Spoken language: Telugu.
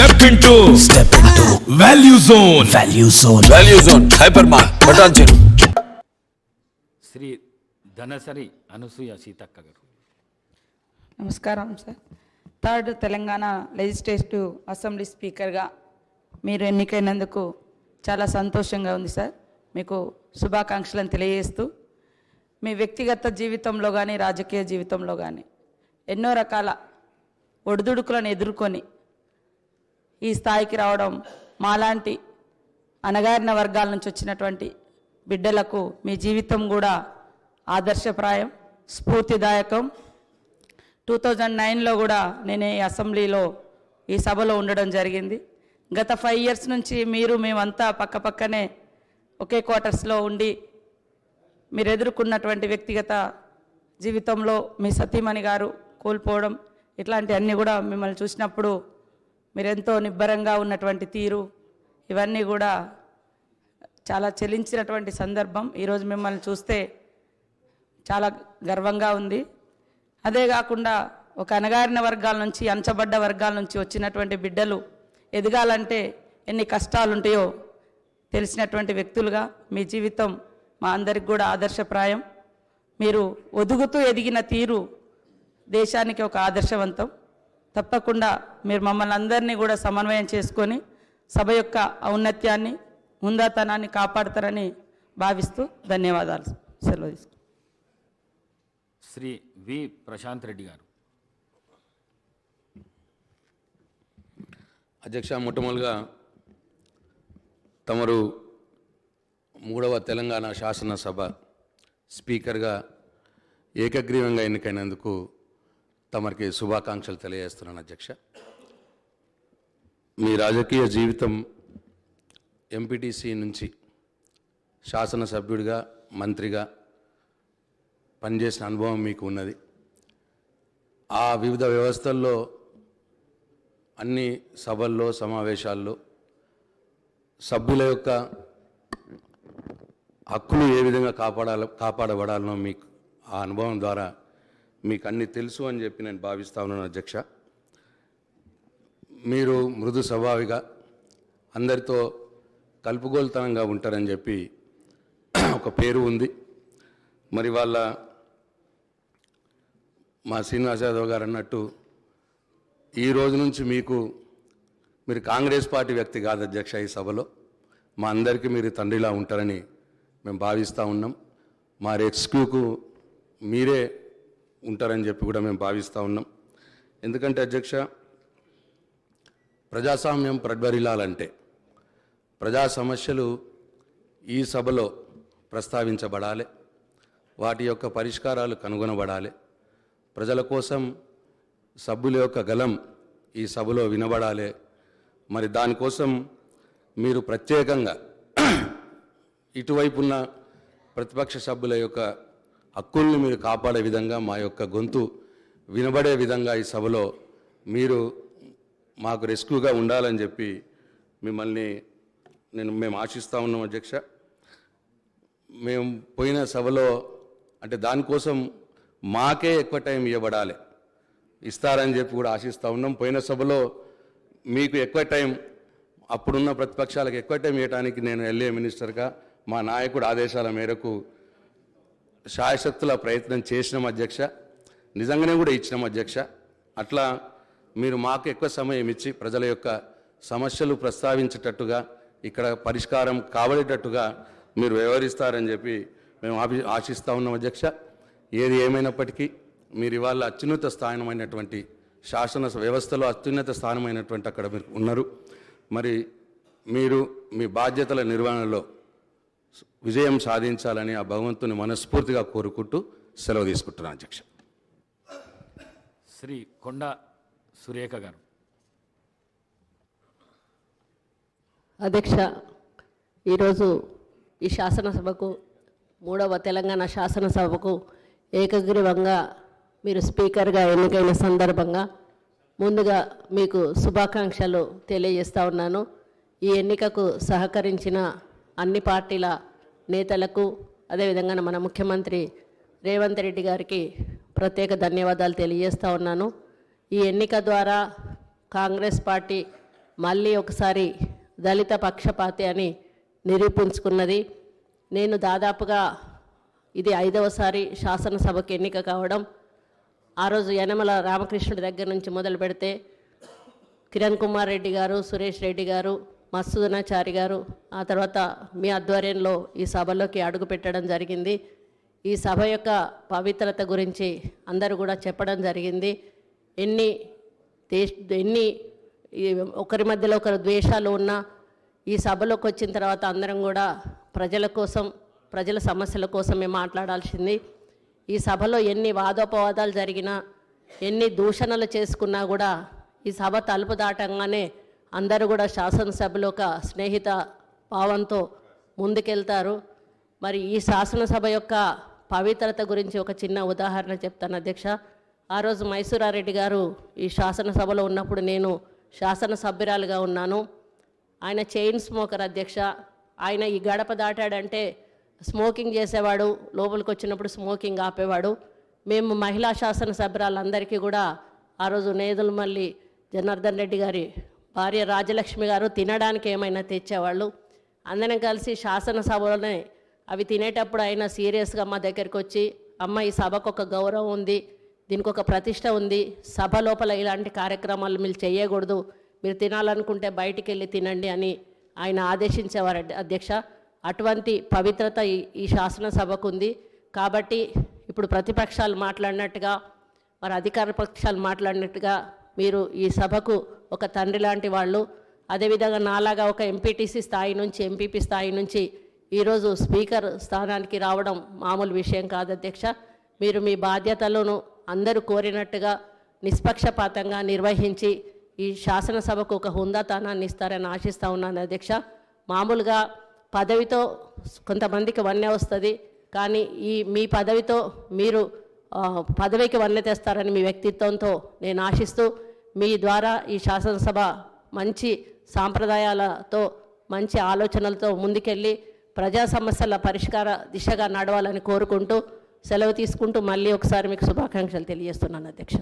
Step into step into value zone value zone value zone hyper మార్ బటాన్ చెరు శ్రీ ధనసరి అనసూయ సీతక్క గారు. నమస్కారం sir. Third Telangana legislative assembly స్పీకర్గా మీరు ఎన్నికైనందుకు చాలా సంతోషంగా ఉంది సార్. మీకు శుభాకాంక్షలను తెలియజేస్తూ మీ వ్యక్తిగత జీవితంలో కానీ రాజకీయ జీవితంలో కానీ ఎన్నో రకాల ఒడిదుడుకులను ఎదుర్కొని ఈ స్థాయికి రావడం మాలాంటి అణగారిన వర్గాల నుంచి వచ్చినటువంటి బిడ్డలకు మీ జీవితం కూడా ఆదర్శప్రాయం స్ఫూర్తిదాయకం. టూ థౌజండ్ నైన్లో కూడా నేను ఈ అసెంబ్లీలో ఈ సభలో ఉండడం జరిగింది. గత ఫైవ్ ఇయర్స్ నుంచి మీరు మేమంతా పక్కపక్కనే ఒకే క్వార్టర్స్లో ఉండి మీరు ఎదుర్కొన్నటువంటి వ్యక్తిగత జీవితంలో మీ సతీమణి గారు కోల్పోవడం ఇట్లాంటివన్నీ కూడా మిమ్మల్ని చూసినప్పుడు మీరెంతో నిబ్బరంగా ఉన్నటువంటి తీరు ఇవన్నీ కూడా చాలా చెలించినటువంటి సందర్భం. ఈరోజు మిమ్మల్ని చూస్తే చాలా గర్వంగా ఉంది. అదే కాకుండా ఒక అణగారిన వర్గాల నుంచి అంచబడ్డ వర్గాల నుంచి వచ్చినటువంటి బిడ్డలు ఎదగాలంటే ఎన్ని కష్టాలు ఉంటాయో తెలిసినటువంటి వ్యక్తులుగా మీ జీవితం మా అందరికి కూడా ఆదర్శప్రాయం. మీరు ఒదుగుతూ ఎదిగిన తీరు దేశానికి ఒక ఆదర్శవంతం. తప్పకుండా మీరు మమ్మల్ని అందరినీ కూడా సమన్వయం చేసుకొని సభ యొక్క ఔన్నత్యాన్ని ముందాతనాన్ని కాపాడతారని భావిస్తూ ధన్యవాదాలు సెలవు. శ్రీ వి ప్రశాంత్ రెడ్డి గారు అధ్యక్ష మొట్టమొదలుగా తమరు మూడవ తెలంగాణ శాసనసభ స్పీకర్గా ఏకగ్రీవంగా ఎన్నికైనందుకు తమరికి శుభాకాంక్షలు తెలియజేస్తున్నాను అధ్యక్ష. మీ రాజకీయ జీవితం ఎంపీటీసీ నుంచి శాసనసభ్యుడిగా మంత్రిగా పనిచేసిన అనుభవం మీకు ఉన్నది. ఆ వివిధ వ్యవస్థల్లో అన్ని సభల్లో సమావేశాల్లో సభ్యుల యొక్క హక్కులు ఏ విధంగా కాపాడాల కాపాడబడాలనో మీకు ఆ అనుభవం ద్వారా మీకు అన్ని తెలుసు అని చెప్పి నేను భావిస్తా ఉన్నాను అధ్యక్ష. మీరు మృదు స్వభావిగా అందరితో కలుపుగోలుతనంగా ఉంటారని చెప్పి ఒక పేరు ఉంది. మరి వాళ్ళ మా శ్రీనివాస్ యాదవ్ గారు అన్నట్టు ఈ రోజు నుంచి మీకు మీరు కాంగ్రెస్ పార్టీ వ్యక్తి కాదు అధ్యక్ష ఈ సభలో. మా అందరికీ మీరు తండ్రిలా ఉంటారని మేము భావిస్తూ ఉన్నాం. మా రెస్క్యూకు మీరే ఉంటారని చెప్పి కూడా మేము భావిస్తూ ఉన్నాం. ఎందుకంటే అధ్యక్ష ప్రజాస్వామ్యం ప్రజ్వరిల్లాలంటే ప్రజా సమస్యలు ఈ సభలో ప్రస్తావించబడాలి వాటి యొక్క పరిష్కారాలు కనుగొనబడాలి. ప్రజల కోసం సభ్యుల యొక్క గలం ఈ సభలో వినబడాలి. మరి దానికోసం మీరు ప్రత్యేకంగా ఇటువైపున్న ప్రతిపక్ష సభ్యుల యొక్క హక్కుల్ని మీరు కాపాడే విధంగా మా యొక్క గొంతు వినబడే విధంగా ఈ సభలో మీరు మాకు రెస్క్యూగా ఉండాలని చెప్పి మిమ్మల్ని నేను మేము ఆశిస్తూ ఉన్నాం అధ్యక్ష. మేము పోయిన సభలో అంటే దానికోసం మాకే ఎక్కువ టైం ఇవ్వబడాలి. ఇస్తారని చెప్పి కూడా ఆశిస్తూ ఉన్నాం. పోయిన సభలో మీకు ఎక్కువ టైం అప్పుడున్న ప్రతిపక్షాలకు ఎక్కువ టైం ఇవ్వడానికి నేను ఎల్ఏ మినిస్టర్గా మా నాయకుడు ఆదేశాల మేరకు శాయశక్తుల ప్రయత్నం చేసినాం అధ్యక్ష. నిజంగానే కూడా ఇచ్చినాం అధ్యక్ష. అట్లా మీరు మాకు ఎక్కువ సమయం ఇచ్చి ప్రజల యొక్క సమస్యలు ప్రస్తావించేటట్టుగా ఇక్కడ పరిష్కారం కాబడేటట్టుగా మీరు వ్యవహరిస్తారని చెప్పి మేము ఆశిస్తా ఆశిస్తూ ఉన్నాం అధ్యక్ష. ఏది ఏమైనప్పటికీ మీరు ఇవాళ అత్యున్నత స్థానమైనటువంటి శాసన వ్యవస్థలో అత్యున్నత స్థానమైనటువంటి అక్కడ మీరు ఉన్నారు. మరి మీరు మీ బాధ్యతల నిర్వహణలో విజయం సాధించాలని ఆ భగవంతుని మనస్ఫూర్తిగా కోరుకుంటూ సెలవు తీసుకుంటున్నాను అధ్యక్ష. శ్రీ కొండ సురేఖ గారు. అధ్యక్ష ఈరోజు ఈ శాసనసభకు మూడవ తెలంగాణ శాసనసభకు ఏకగ్రీవంగా మీరు స్పీకర్గా ఎన్నికైన సందర్భంగా ముందుగా మీకు శుభాకాంక్షలు తెలియజేస్తా ఉన్నాను. ఈ ఎన్నికకు సహకరించిన అన్ని పార్టీల నేతలకు అదేవిధంగా మన ముఖ్యమంత్రి రేవంత్ రెడ్డి గారికి ప్రత్యేక ధన్యవాదాలు తెలియజేస్తూ ఉన్నాను. ఈ ఎన్నిక ద్వారా కాంగ్రెస్ పార్టీ మళ్ళీ ఒకసారి దళిత పక్షపాతి అని నిరూపించుకున్నది. నేను దాదాపుగా ఇది ఐదవసారి శాసనసభకు ఎన్నిక కావడం. ఆ రోజు యనమల రామకృష్ణుడి దగ్గర నుంచి మొదలు పెడితే కిరణ్ కుమార్ రెడ్డి గారు సురేష్ రెడ్డి గారు మత్సూదనాచారి గారు ఆ తర్వాత మీ ఆధ్వర్యంలో ఈ సభలోకి అడుగు పెట్టడం జరిగింది. ఈ సభ యొక్క పవిత్రత గురించి అందరూ కూడా చెప్పడం జరిగింది. ఎన్ని దేశ ఎన్ని ఒకరి మధ్యలో ఒకరు ద్వేషాలు ఉన్నా ఈ సభలోకి వచ్చిన తర్వాత అందరం కూడా ప్రజల కోసం ప్రజల సమస్యల కోసమే మాట్లాడాల్సింది. ఈ సభలో ఎన్ని వాదోపవాదాలు జరిగినా ఎన్ని దూషణలు చేసుకున్నా కూడా ఈ సభ తలుపు దాటంగానే అందరూ కూడా శాసనసభలో ఒక స్నేహిత భావంతో ముందుకెళ్తారు. మరి ఈ శాసనసభ యొక్క పవిత్రత గురించి ఒక చిన్న ఉదాహరణ చెప్తాను అధ్యక్ష. ఆ రోజు మైసూరారెడ్డి గారు ఈ శాసనసభలో ఉన్నప్పుడు నేను శాసనసభ్యురాలుగా ఉన్నాను. ఆయన చైన్ స్మోకర్ అధ్యక్ష. ఆయన ఈ గడప దాటాడంటే స్మోకింగ్ చేసేవాడు లోపలికి వచ్చినప్పుడు స్మోకింగ్ ఆపేవాడు. మేము మహిళా శాసనసభ్యురాలందరికీ కూడా ఆ రోజు నేదులమల్లి జనార్దన్ రెడ్డి గారి భార్య రాజలక్ష్మి గారు తినడానికి ఏమైనా తెచ్చేవాళ్ళు? అందరం కలిసి శాసనసభలోనే అవి తినేటప్పుడు ఆయన సీరియస్గా మా దగ్గరికి వచ్చి అమ్మ ఈ సభకు ఒక గౌరవం ఉంది దీనికి ఒక ప్రతిష్ట ఉంది సభ లోపల ఇలాంటి కార్యక్రమాలు మీరు చేయకూడదు మీరు తినాలనుకుంటే బయటికి వెళ్ళి తినండి అని ఆయన ఆదేశించేవారు అధ్యక్ష. అటువంటి పవిత్రత ఈ శాసనసభకు ఉంది కాబట్టి ఇప్పుడు ప్రతిపక్షాలు మాట్లాడినట్టుగా మరి అధికార పక్షాలు మాట్లాడినట్టుగా మీరు ఈ సభకు ఒక తండ్రి లాంటి వాళ్ళు అదేవిధంగా నాలాగా ఒక ఎంపీటీసీ స్థాయి నుంచి ఎంపీపీ స్థాయి నుంచి ఈరోజు స్పీకర్ స్థానానికి రావడం మామూలు విషయం కాదు అధ్యక్ష. మీరు మీ బాధ్యతలను అందరూ కోరినట్టుగా నిష్పక్షపాతంగా నిర్వహించి ఈ శాసనసభకు ఒక హుందాతనాన్ని ఇస్తారని ఆశిస్తూ ఉన్నాను అధ్యక్ష. మామూలుగా పదవితో కొంతమందికి వన్నె వస్తుంది కానీ ఈ మీ పదవితో మీరు పదవికి వన్నె తెస్తారని మీ వ్యక్తిత్వంతో నేను ఆశిస్తూ మీ ద్వారా ఈ శాసనసభ మంచి సాంప్రదాయాలతో మంచి ఆలోచనలతో ముందుకెళ్ళి ప్రజా సమస్యల పరిష్కార దిశగా నడవాలని కోరుకుంటూ సెలవు తీసుకుంటూ మళ్ళీ ఒకసారి మీకు శుభాకాంక్షలు తెలియజేస్తున్నాను అధ్యక్ష.